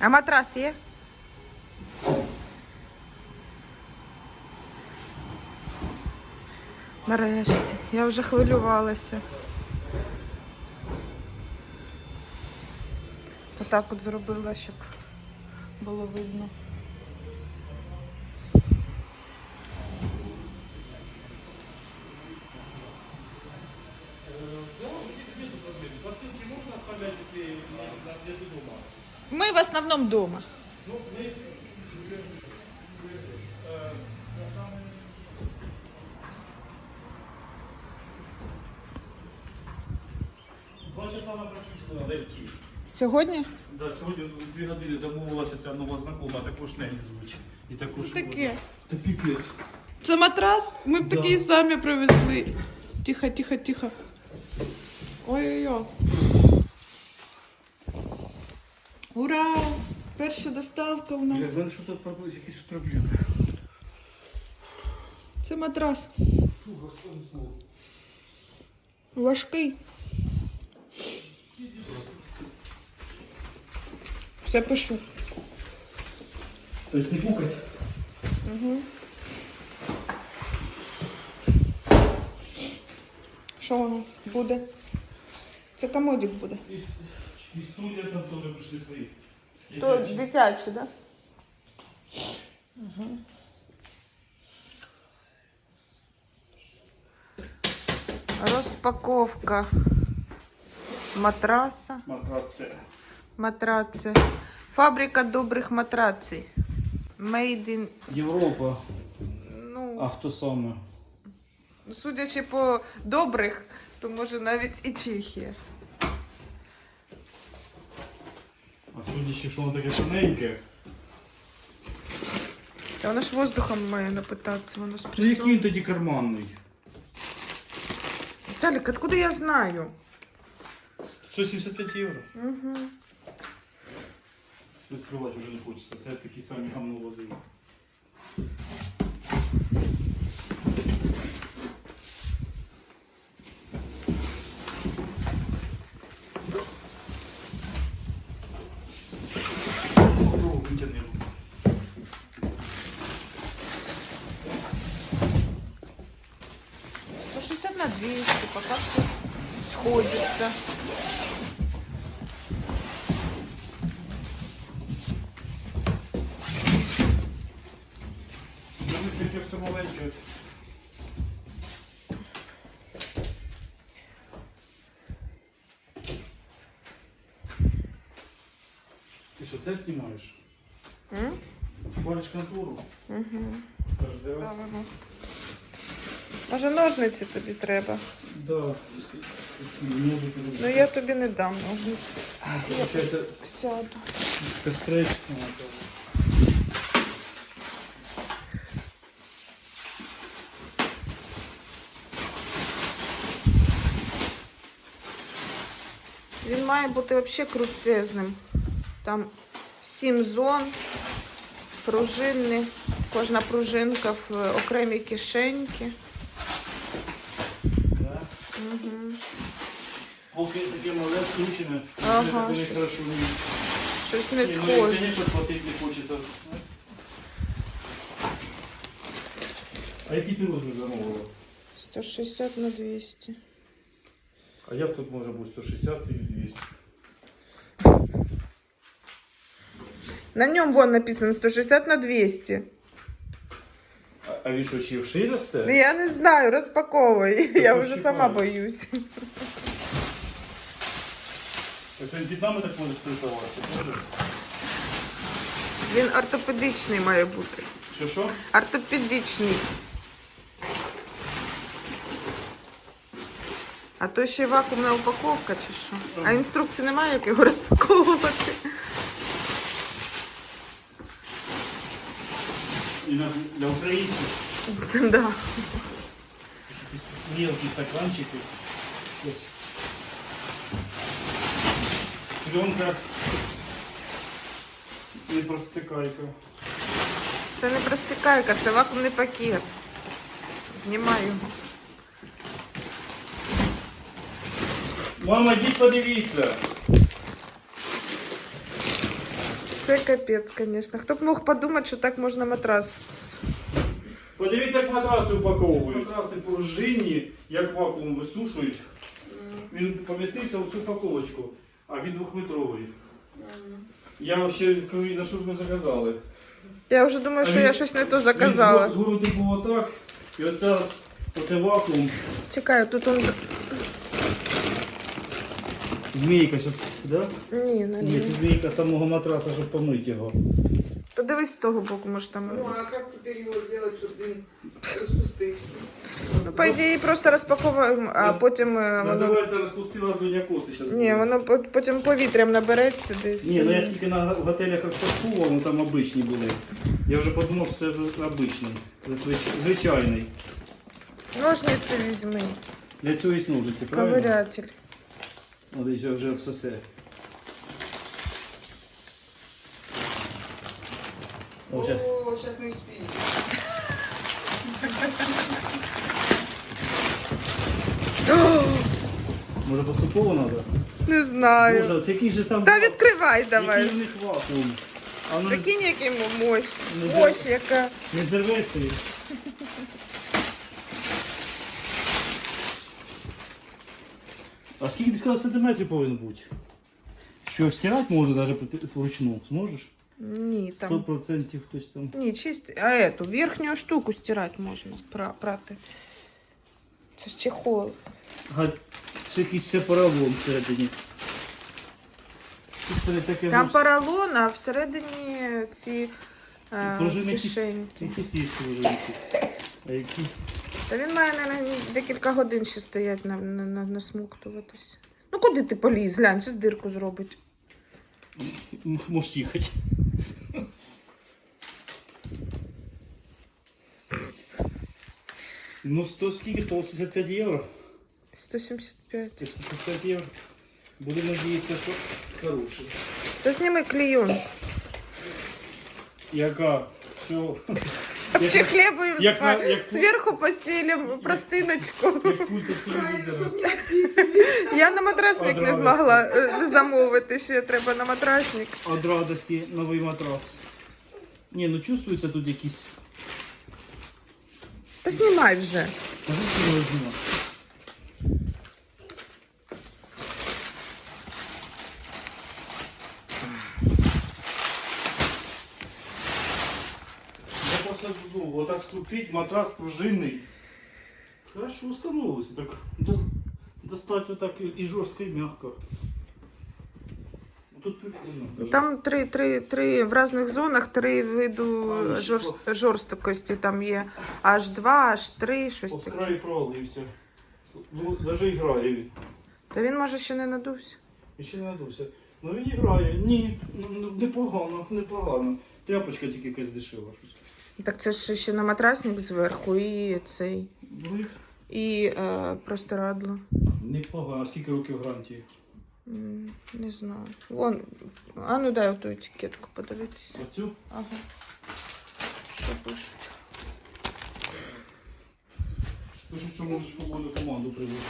А матрас є? Нарешті. Я вже хвилювалася. Отак от зробила, щоб було видно. Мы в основном дома. Два часа на практично. Сьогодні? Да, сьогодні дві години домовилася ця нова знакома, також не звучить. І також Що таке? Та піпець. Це матрас? Ми б Да. такий самі привезли. Тихо, тихо, тихо. Ой-ой-ой. Ура! Перша доставка у нас. в мене що тут проблеми, якісь проблеми. Це матрас. Слово. Важкий. Все пишу. Тобто не пукать? Угу. Що воно буде? Це комодик буде. І, і студія там теж прийшли свої. То Дитячі. дитячий, да? Угу. Розпаковка матраса. Матраце. Матраци. Фабрика добрих матрацій. Made in, Європа. ну, А хто саме? судячи по добрих, то може навіть і Чехія. судячи, що воно таке тоненьке. Та воно ж воздухом має напитатися, воно Ну який спресовує. він тоді карманний? Віталік, откуда я знаю? 175 євро. Угу. Відкривати вже не хочеться. Це такі самі гамно возили. 200, пока все сходится. Ти що, це знімаєш? М? Бачиш контуру? Угу. Каждый раз? Правильно. Може ножниці тобі треба? Да. Ну я тобі не дам ножниці. Я Получается, сяду. костреч. Він має бути взагалі крутезним. Там сім зон, пружинні, кожна пружинка в окремій кишеньки. Угу. Полки таке мале скручене. Ага. Це таке не хорошо. Щось не ну, схоже. Конечно, платити не хочеться. А який ти розмір замовила? 160 на 200. А як тут може бути 160 і 200? На ньому вон написано 160 на 200. А, він що, ще вши Ну, я не знаю, розпаковуй. Я вже пощипаю. сама боюсь. Це під нами так може спресуватися, може? Він ортопедичний має бути. Що що? Ортопедичний. А то ще вакуумна упаковка чи що? А інструкції немає, як його розпаковувати. І на, для українців Да. мелкі стаканчики. Пленка. Не просикайка. Це не простікайка, це вакуумний пакет. Знімаю. Мама, йдіть подивіться. Це капець, звісно. Хто б мог подумати, що так можна матрас. Подивіться, як матраси упаковують. Матраси пружинні, як вакуум висушують. Він помістився в цю упаковочку, а він двохметровий. Я ще кажу, на що ж ми заказали? Я вже думаю, А що він- я щось не то заказала. з городу було так, і оце, оце вакуум. Чекаю, тут он. Змійка зараз, да? Ні, на Ні, це змійка самого матраса, щоб помити його. Подивись з того боку, може там. Ну, а как теперь его сделать, чтобы він розпустився? Ну, по ідеї, просто розпаковуємо, а потім е, воно. Називається розпустила дуня коси зараз. Ні, воно по- потім повітрям набереться десь. Ні, ну я скільки на готелях розпакував, ну там обичні були. Я вже подумав, що це вже обичний, звич- звичайний. Ножниці візьми. Для цього і ножиці, правильно? Ковирятель. І вже- все все. О, сейчас не успею. Може поступово треба? Не знаю. Боже, це який же там Та відкривай який давай. в них вакуум. А воно Прикинь, який мощ. Не Мощ яка. не зірветься. він. А скільки ти сказав сантиметрів повинен бути? Що, стирати можна навіть вручну? Зможеш? Ні, Сто там. процентів хтось там. Ні, чисто. А эту верхню штуку стирати можна. Пра, прати. Це ж чехол. Ага, це якийсь сепаролон всередині. Що це таке? Там ну, поролон, а всередині ці е, пружини якісь, кишеньки. якісь є пружинки. А які? Та він має, мабуть, декілька годин ще стоять на, на, на, насмоктуватись. Ну куди ти поліз? Глянь, зараз дирку зробить. М, Можеш їхати. Ну, сто, скільки? 185 євро? 175. 185 євро. Будемо надіятися, що хороший. Та зніми клейон. Яка? Все. Чехле будем як на- як- Сверху постелим простыночку. Як пульт від телевізора. Я на матрасник не Одразу. змогла е, замовити, ще треба на матрасник. От радості новий матрас. Ні, ну чувствується тут якісь. Та знімай вже. Кажи, що його знімати. Я просто ну, отак скрутить, матрас пружинний. Хорошо установилося. Так до- достать жорстко, і м'яко. Ну, Тут прикольно. Там три, три, три в різних зонах три виду А, ну, жорст, що? жорсткості. Там є H2, H3, щось От таке. краю провалився. Ну, навіть і грає він. Та він може ще не надувся. І ще не надувся. Ну він і грає. Ні, ну, ну, непогано, непогано. Тряпочка тільки якась дешева щось. Так це ж ще на матрасник зверху і цей. Брик. І е, простирадло. Непогано. А скільки років гарантії? М, Не знаю. Вон, а ну дай оту етикетку подивитися. Оцю? Ага. Що пише? Ти ж що можеш футбольну команду приводити.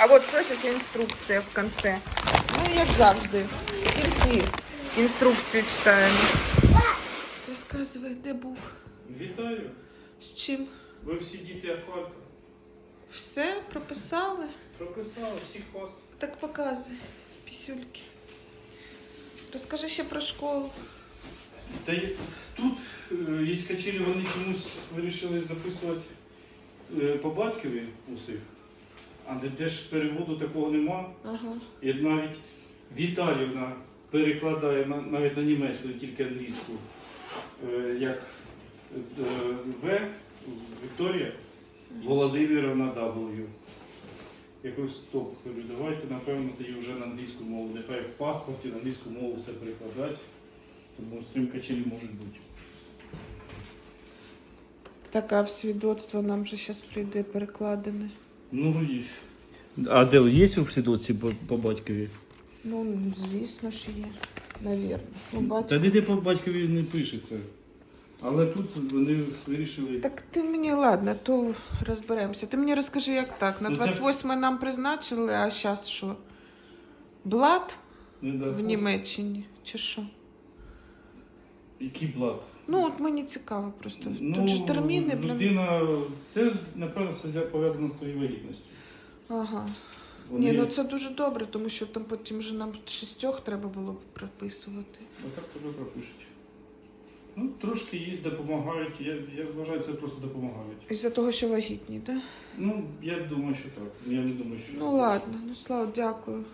А от слышиш інструкція в кінці. Ну, як завжди. В інструкцію читаємо. Розказуй, де був? Вітаю. З чим? Ви всі діти асфальту. Все, прописали? Прописали всіх вас. Так показуй, пісюльки. Розкажи ще про школу. Та є- тут е, є качелі, вони чомусь вирішили записувати е, по батькові усіх. А де, де ж переводу такого нема. Ага. І навіть Віталівна перекладає навіть на німецьку, не тільки англійську, е, як е, В Вікторія Володимировна W. Якось стоп, кажу, давайте, напевно, тоді вже на англійську мову. Нехай в паспорті на англійську мову все перекладати, тому з цим качелі можуть бути. Так, а в свідоцтво нам же зараз прийде перекладене. Ну, і... А де є у свідоці по, по батькові? Ну, звісно ж є. Навірно. Ну, батько. Та ніде по батькові не пишеться. Але тут вони вирішили. Так ти мені ладно, то розберемося. Ти мені розкажи, як так. На Ну, це- 28 нам призначили, а зараз що? Блат не дасть в Німеччині? Чи що? Який блат? Ну, от мені цікаво просто. Ну, Тут же терміни, блін. людина, це, напевно, для- пов'язано з твоєю вагітністю. Ага. Вони... Ні, ну це дуже добре, тому що там потім же нам шістьох треба було б прописувати. Отак тебе пропишуть. Ну, трошки є, допомагають. Я, я вважаю, це просто допомагають. Із-за того, що вагітні, так? Да? Ну, я думаю, що так. Я не думаю, що Ну ладно, ну слава, дякую.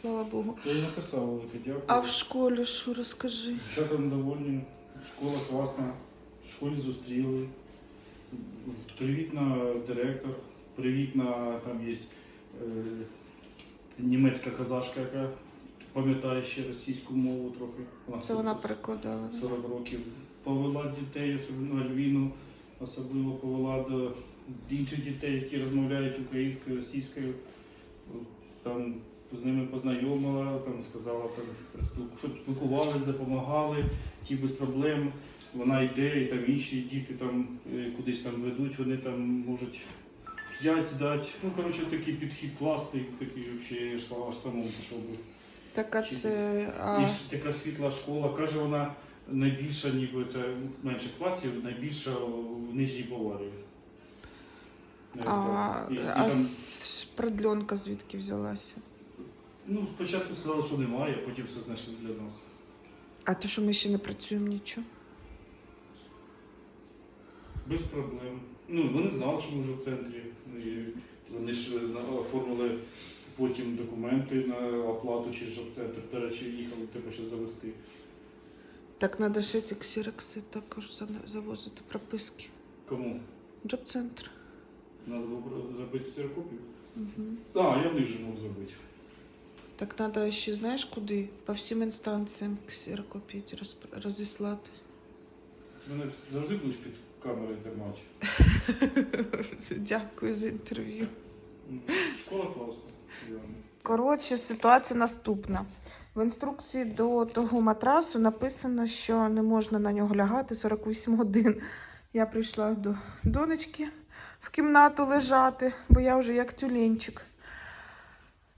Слава Богу. Я їй написав велике дякую. А в школі що розкажи? Дівчата довольні, школа класна, в школі зустріли. Привітна директор, привітна там є е, німецька казашка, яка пам'ятає ще російську мову трохи. Це вона перекладала. 40 років. Повела дітей, особливо Альвіну, особливо повела до інших дітей, які розмовляють українською, російською. Там з ними познайомила, там сказала, там, щоб спілкувалися, допомагали, ті без проблем. Вона йде, і там інші діти там е, кудись там ведуть, вони там можуть п'ять дати. Ну, коротше, такий підхід класний, такий взагалі я ж аж самому пішов би. Так, а це. А... І така світла школа. Каже, вона найбільша, ніби це менше класів, найбільша в Нижній Баварії. А. І- і а там, с- продленка звідки взялася? ну, спочатку сказали, що немає, а потім все знайшли для нас. А то, що ми ще не працюємо нічого. Без проблем. Ну, вони знали, що ми вже в центрі. І вони ж оформили потім документи на оплату через жоб-центр. До речі, їхали тебе ще завести. Так, треба ще ці ксірокси також завозити прописки. Кому? Джоб-центр. Треба було зробити сірокопію? Угу. А, я в них же мог зробити. Так треба ще, знаєш, куди? По всім інстанціям ксерокопії розіслати. Ти мене завжди будеш під камерою тримати. Дякую за інтерв'ю. Ну, Школа класна. Коротше, ситуація наступна. В інструкції до того матрасу написано, що не можна на нього лягати 48 годин. Я прийшла до донечки в кімнату лежати, бо я вже як тюленчик.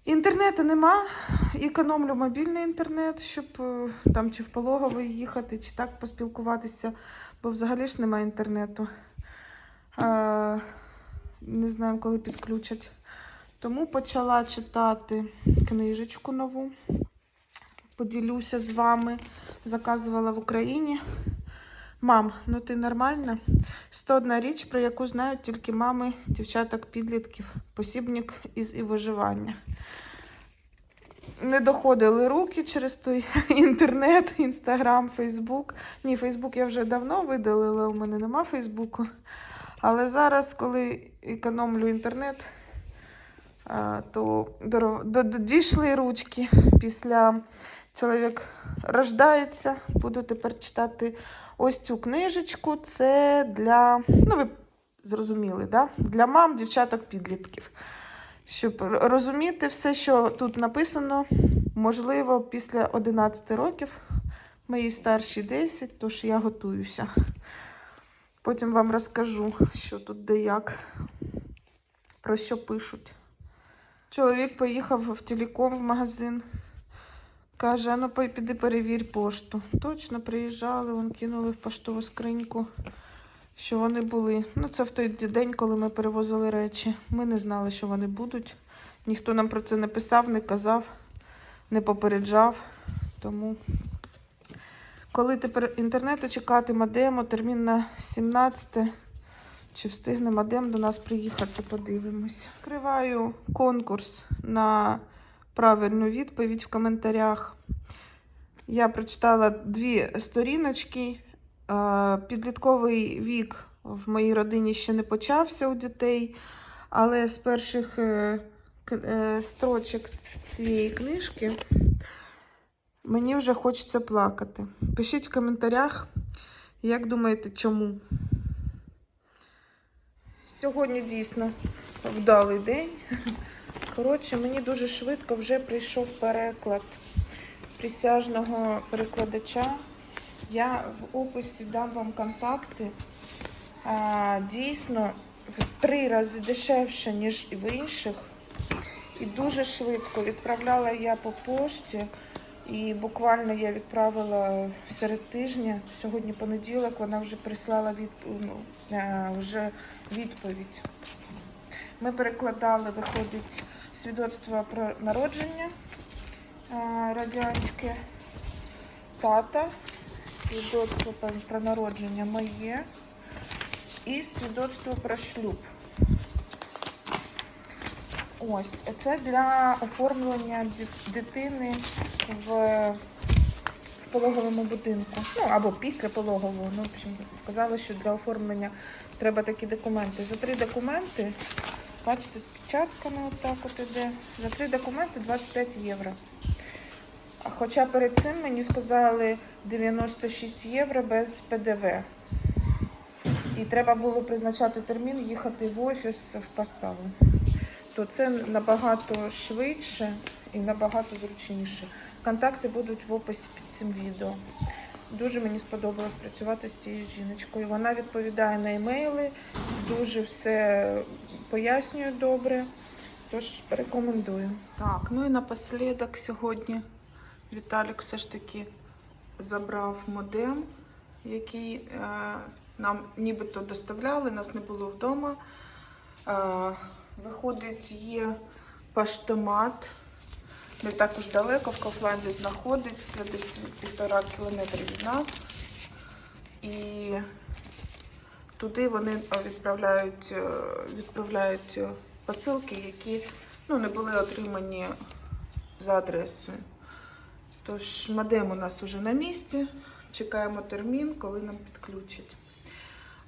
Інтернету нема, економлю мобільний інтернет, щоб е, там чи в пологовий їхати, чи так поспілкуватися, бо взагалі ж немає інтернету. А, не знаю, коли підключать. Тому почала читати книжечку нову. Поділюся з вами. Заказувала в Україні. Мам, ну ти нормальна? 101 річ, про яку знають тільки мами дівчаток-підлітків. Посібник із і виживання. Не доходили руки через той інтернет, інстаграм, фейсбук. Ні, фейсбук я вже давно видалила, у мене нема фейсбуку. Але зараз, коли економлю інтернет, то дійшли ручки після чоловік рождається. Буду тепер читати ось цю книжечку. Це для, ну ви зрозуміли, да? для мам, дівчаток, підлітків. Щоб розуміти все, що тут написано, можливо, після 11 років, моїй старшій 10, тож я готуюся. Потім вам розкажу, що тут де як, про що пишуть. Чоловік поїхав в телеком в магазин. Каже, ну піди перевір пошту. Точно приїжджали, вон кинули в поштову скриньку, що вони були. Ну, це в той день, коли ми перевозили речі. Ми не знали, що вони будуть. Ніхто нам про це не писав, не казав, не попереджав. Тому, коли тепер інтернету чекати мадемо, термін на 17 чи встигне мадем до нас приїхати, подивимось. Відкриваю конкурс на правильну відповідь в коментарях. Я прочитала дві сторіночки. Підлітковий вік в моїй родині ще не почався у дітей, але з перших е, е, строчок цієї книжки мені вже хочеться плакати. Пишіть в коментарях, як думаєте, чому. Сьогодні дійсно вдалий день. Коротше, мені дуже швидко вже прийшов переклад присяжного перекладача Я в описі дам вам контакти. Дійсно в три рази дешевше, ніж і в інших. І дуже швидко відправляла я по пошті. І буквально я відправила серед тижня. Сьогодні понеділок вона вже прислала від, ну, е, вже відповідь. Ми перекладали, виходить, свідоцтво про народження е, радянське тата, свідоцтво про- народження моє і свідоцтво про шлюб. Ось, це для оформлення дитини в, в пологовому будинку. Ну, або після пологового. Ну, в общем, сказали, що для оформлення треба такі документи. За три документи, бачите, з печатками отак от іде. За три документи 25 євро. Хоча перед цим мені сказали 96 євро без ПДВ. І треба було призначати термін, їхати в офіс в Пасаву. То це набагато швидше і набагато зручніше. Контакти будуть в описі під цим відео. Дуже мені сподобалось працювати з цією жіночкою. Вона відповідає на емейли, дуже все пояснює добре. Тож рекомендую. Так, ну і напослідок сьогодні Віталік все ж таки забрав модем, який е, нам нібито доставляли, нас не було вдома. Е, виходить, є паштомат. Не так уж далеко, в Кафланді знаходиться, десь півтора кілометри від нас. І туди вони е, відправляють, е, відправляють посилки, які ну, не були отримані за адресою. Тож модем у нас уже на місці. Чекаємо термін, коли нам підключать.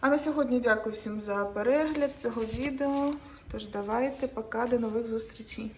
А на сьогодні дякую всім за перегляд цього відео. Тож давайте, пока, до нових зустрічей.